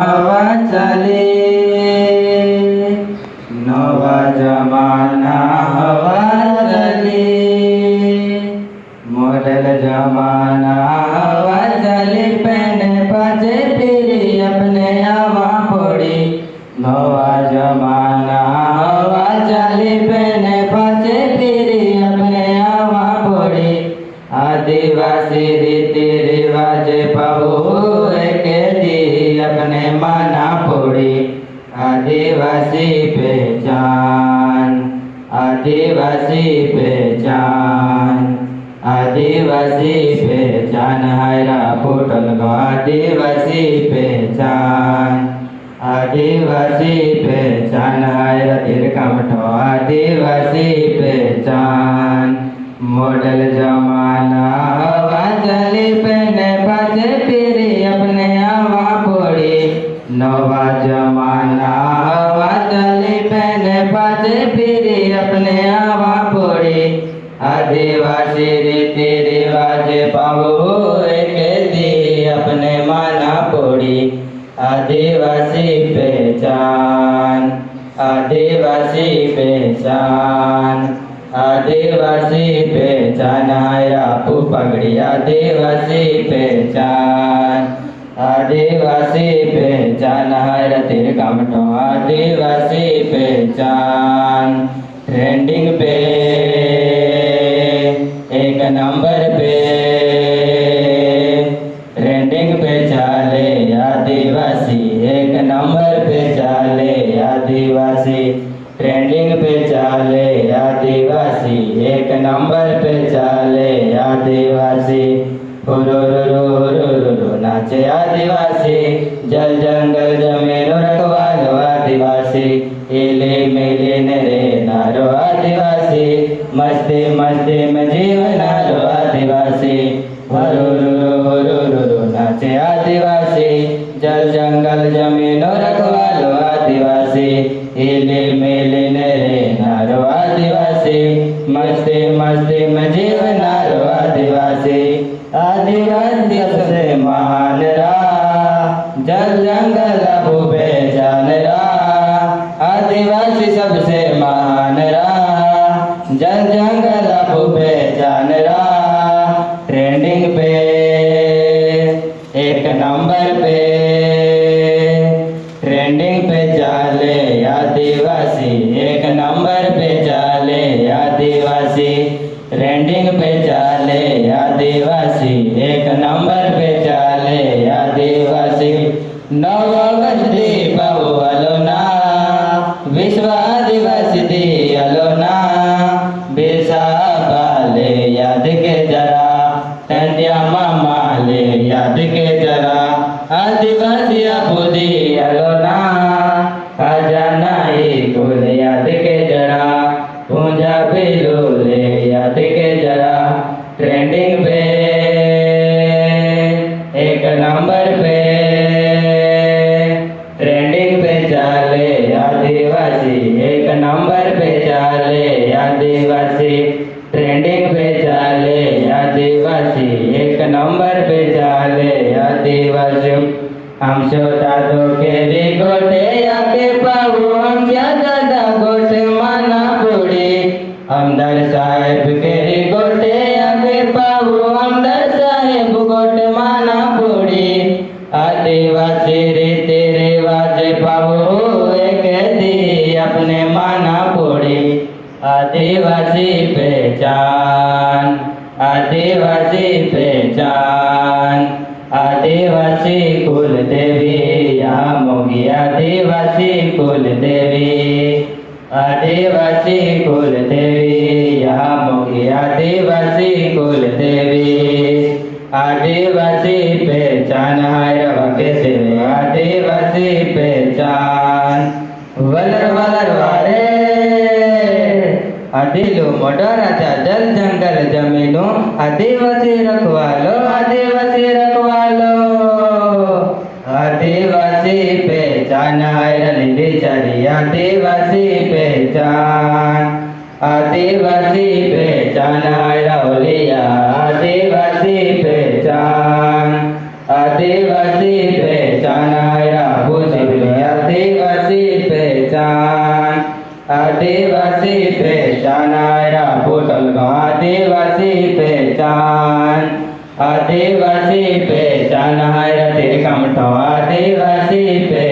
हवा चले नवा जमाना हवा चले मॉडल जमाना आदिवासी पहचान आदिवासी पहचान आदिवासी पहचान हायरा पोटल गो आदिवासी पहचान आदिवासी पहचान हायरा तिरकामठो आदिवासी पहचान मॉडल जमाना फिरी अपने आवा पड़ी आदिवासी रीति रिवाज पाओ के दी अपने माना पड़ी आदिवासी पहचान आदिवासी पहचान आदिवासी पहचान रापू पगड़ी। आदिवासी पहचान आदिवासी पहचान हर तिर कामठो आदिवासी पहचान ट्रेंडिंग पे, एक नंबर पे। ट्रेंडिंग पे चाले आदिवासी, एक नंबर पे चाले आदिवासी। ट्रेंडिंग पे चाले आदिवासी, एक नंबर पे चाले आदिवासी। नाचे आदिवासी, जल जंगल આદિવાસી નાચે આદિવાસી જલ જંગલ જમીનો રખવાલો આદિવાસી હિલે મેલે નરે નારો આદિવાસી મસ્તી एक नंबर पे ट्रेंडिंग पे चाले आदिवासी एक नंबर पे चाले आदिवासी ट्रेंडिंग पे चाले आदिवासी एक नंबर पे चाले आदिवासी नवगंधी बाबू अलोना विश्व आदिवासी दी आदिवासी। ट्रेंडिंग पे चाले आदिवासी। एक नंबर पे चाले आदिवासी। हम छोटा तो आदिवासी पहचान। आदिवासी कुल देवी यहाँ मोगी आदिवासी कुल देवी आदिवासी कुल देवी यहाँ मोगी आदिवासी कुल देवी आदिवासी पहचान, हाय वके देवे आदिवासी पहचान। वलर वलर वारे। અદિલો મોટો રાજા જલ જંગલ જમીનો આદિવાસી રખવાલો આદિવાસી રખવાલો આદિવાસી પહેચાન હાયર લીલી ચારી આદિવાસી પહેચાન આદિવાસી પહેચાન आदिवासी पहचान आयरा बोतल आदिवासी पहचान। आदिवासी पहचान आयरा तेरे कमठो आदिवासी पहचान।